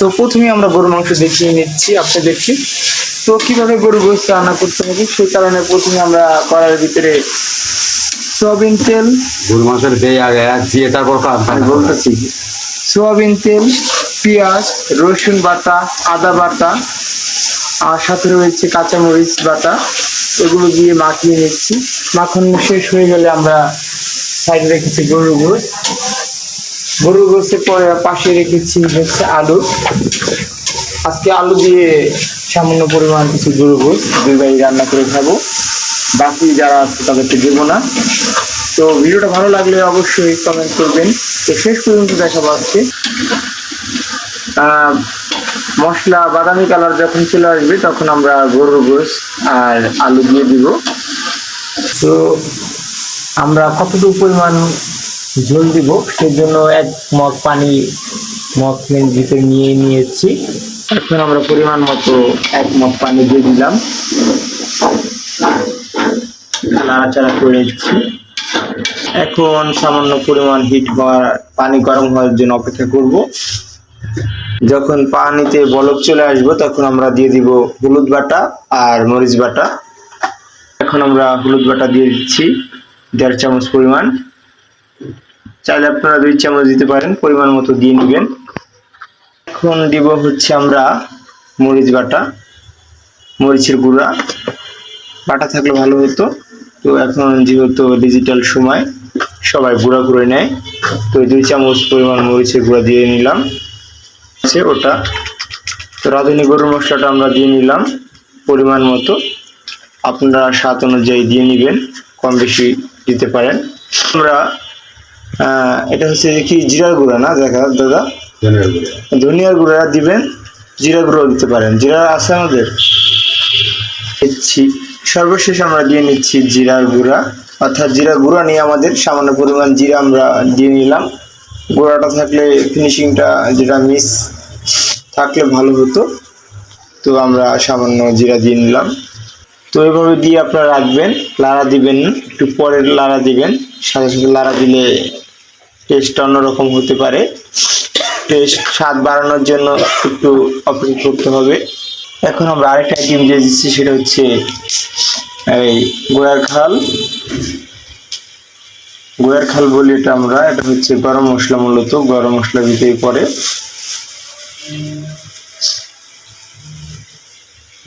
তো প্রথমে আমরা গরু মাংস দেখিয়ে নিচ্ছি আপনাদেরকে তো কীভাবে গরু গোস্ত রান্না করতে হবে সেই কারণে প্রথমে আমরা কড়াইয়ের ভিতরে সয়াবিন তেল। গরু মাংসের দিয়ে আগে দিয়ে তারপর বলতেছি সয়াবিন তেল পেঁয়াজ রসুন বাটা আদা বাটা আর সাথে রয়েছে কাঁচামরিচ বাটা। এগুলো দিয়ে মাখিয়ে নিচ্ছি। মাখন শেষ হয়ে গেলে আমরা সাইডে রেখেছি গরুর গোস গরুর গোসের পরে পাশে রেখেছি হচ্ছে আলু। আজকে আলু দিয়ে সামান্য পরিমাণ কিছু গরুর গোস দুই ভাই রান্না করে খাব। বাকি যারা আছে তাদেরকে দেবো না। তো ভিডিওটা ভালো লাগলে অবশ্যই কমেন্ট করবেন। তো শেষ পর্যন্ত দেখাবো আজকে। মশলা বাদামি কালার যখন চলে আসবে তখন আমরা গরুর গোস আর আলু দিয়ে দিব। তো আমরা কতটুকু পরিমাণ ঝোল দিব সেই জন্য এক মগ পানি, মগ ভিতরে নিয়ে নিয়েছি। এখন আমরা পরিমাণ মতো এক মগ পানি দিয়ে দিলাম। নাড়াচাড়া করে দিচ্ছি এখন সামান্য পরিমাণ হিট হওয়ার পানি গরম হওয়ার জন্য অপেক্ষা করব। যখন পানিতে বলক চলে আসব, তখন আমরা দিয়ে দিব হলুদ বাটা আর মরিচ বাটা। এখন আমরা হলুদ বাটা দিয়ে দিচ্ছি। দেড় চামচ পরিমাণ। চাইলে আপনারা দুই চামচ দিতে পারেন, পরিমাণ মতো দিয়ে নেবেন। এখন দিব হচ্ছে আমরা মরিচ বাটা, মরিচের গুঁড়া। বাটা থাকলে ভালো হতো। তো এখন যেহেতু ডিজিটাল সময়, সবাই গুঁড়া করে নেয়। তো দুই চামচ পরিমাণ মরিচের গুঁড়া দিয়ে নিলাম। আছে ওটা। তো রাঁধুনি গরুর মশলাটা আমরা দিয়ে নিলাম। পরিমাণ মতো। আপনারা স্বাদ অনুযায়ী দিয়ে নেবেন। কম বেশি দিতে পারেন। আমরা এটা হচ্ছে কি জিরার গুঁড়া না? দেখা দাদা? ধনিয়ার গুঁড়া। দিবেন জিরা গুঁড়ো দিতে পারেন। জিরা আছে আমাদের? দিচ্ছি। সর্বশেষ আমরা দিয়ে নিচ্ছি জিরার গুঁড়া। অর্থাৎ জিরা গুঁড়া নিয়ে আমাদের সামান্য পরিমাণ জিরা আমরা দিয়ে নিলাম। গুঁড়াটা থাকলে ফিনিশিংটা যেটা মিস থাকলে ভালো হতো। তো আমরা সামান্য জিরা দিয়ে নিলাম। তো এভাবে দিয়ে আপনারা রাখবেন, লাড়া দিবেন একটু পরে লাড়া দিবেন, সাথে সাথে লাড়া দিলে টেস্টটা অন্যরকম হতে পারে। টেস্ট স্বাদ বাড়ানোর জন্য একটু অপেক্ষা করতে হবে। এখন আমরা আরেকটা আইটেম দিয়ে দিচ্ছি, সেটা হচ্ছে এই গোয়ার খাল। গোয়ার খাল বলি এটা আমরা, এটা হচ্ছে গরম মশলা মূলত, গরম মশলা ভিতরে পড়ে।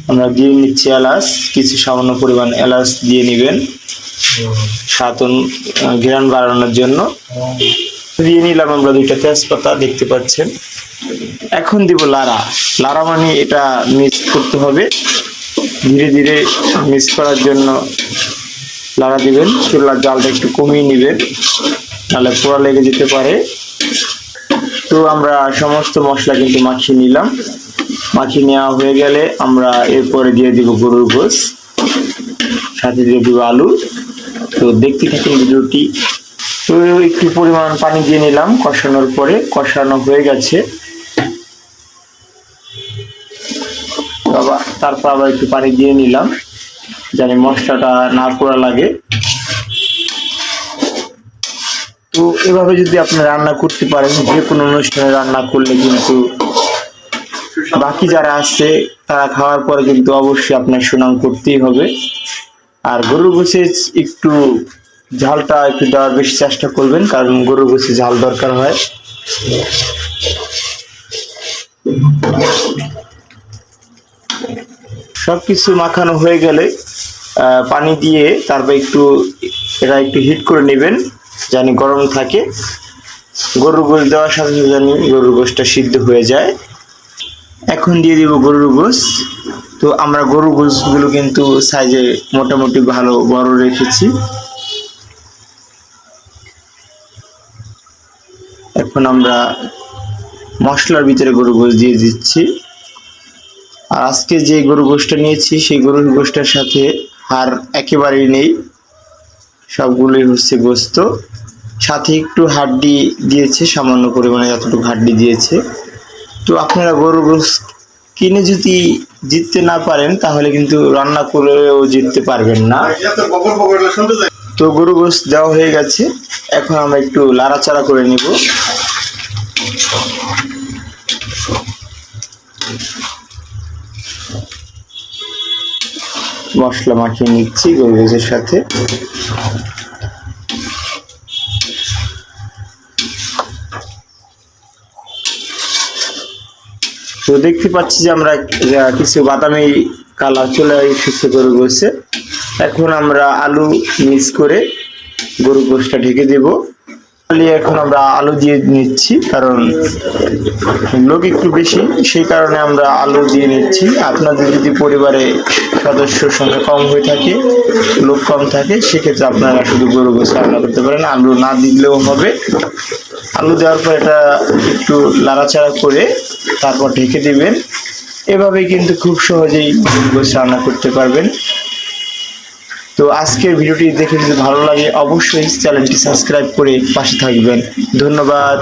আমরা দিয়ে নিচ্ছি এলাচ। কিছু সামান্য পরিমাণ এলাচ দিয়ে নেবেন। সাতন ঘেরান বাড়ানোর জন্য। দিয়ে নিলাম আমরা দুইটা তেজপাতা, দেখতে পাচ্ছেন। এখন দিব লাড়া। লাড়া মানে এটা মিক্স করতে হবে। ধীরে ধীরে মিক্স করার জন্য লাড়া দিবেন। চুলার জালটা একটু কমিয়ে নেবেন। তাহলে পোড়া লেগে যেতে পারে। তো আমরা সমস্ত মশলা কিন্তু মাখিয়ে নিলাম। মাখিয়ে নেওয়া হয়ে গেলে আমরা এরপরে দিয়ে দিব গরুর গোস সাথে দিয়ে দিব আলু। তো দেখতে থাকুন ভিডিওটি। তো একটু পরিমাণ পানি দিয়ে নিলাম কষানোর পরে, কষানো হয়ে গেছে। তারপর আবার একটু পানি দিয়ে নিলাম জানি মশলাটা না পোড়া লাগে। তো এভাবে যদি আপনি রান্না করতে পারেন, যে কোনো অনুষ্ঠানে রান্না করলে কিন্তু বাকি যারা আছে, তারা খাওয়ার পরে কিন্তু অবশ্যই আপনার সুনাম করতেই হবে। আর গরুর গোছে একটু ঝালটা একটু দেওয়ার বেশি চেষ্টা করবেন, কারণ গরুর গোছে ঝাল দরকার হয়। সব কিছু মাখানো হয়ে গেলে পানি দিয়ে তারপর একটু এটা একটু হিট করে নেবেন জানি গরম থাকে। গরুর গোশ দেওয়ার সাথে সাথে জানি গরুর গোশটা সিদ্ধ হয়ে যায়। এখন দিয়ে দিব গরুর গোশ। তো আমরা গরুর গোশগুলো কিন্তু সাইজে মোটামুটি ভালো বড় রেখেছি। এখন আমরা মশলার ভিতরে গরুর গোশ দিয়ে দিচ্ছি। আর আজকে যে গরু গোশটা নিয়েছি, সেই গরুর গোশটার সাথে হাড় একেবারেই নেই। সবগুলোই হচ্ছে গোস্ত। সাথে একটু হাড্ডি দিয়েছে, সামান্য পরিমাণে যতটুকু হাড্ডি দিয়েছে। তো আপনারা গরু গোশ কিনে যদি জিততে না পারেন, তাহলে কিন্তু রান্না করেও জিততে পারবেন না। তো গরু গোস দেওয়া হয়ে গেছে। এখন আমরা একটু লাড়াচাড়া করে নিব। মশলা মাখিয়ে নিচ্ছি গরু গোসের সাথে। তো দেখতে পাচ্ছি যে আমরা কিছু বাদামি কালার চলে এসেছে গরু গোসে এখন আমরা আলু মিক্স করে গরু গোসটা ঢেকে দেব। এখন আমরা আলু দিয়ে নিচ্ছি, কারণ লোক একটু বেশি, সেই কারণে আমরা আলু দিয়ে নিচ্ছি। আপনাদের যদি পরিবারে সদস্য সংখ্যা কম হয়ে থাকে, লোক কম থাকে, সেক্ষেত্রে আপনারা শুধু গরু গোস রান্না করতে পারেন। আলু না দিলেও হবে। আলু দেওয়ার পর এটা একটু লাড়াচাড়া করে তারপর ঢেকে দেবেন। এভাবেই কিন্তু খুব সহজেই গোস রান্না করতে পারবেন। তো আজকের ভিডিওটি দেখে যদি ভালো লাগে, অবশ্যই চ্যানেলটি সাবস্ক্রাইব করে পাশে থাকবেন। ধন্যবাদ।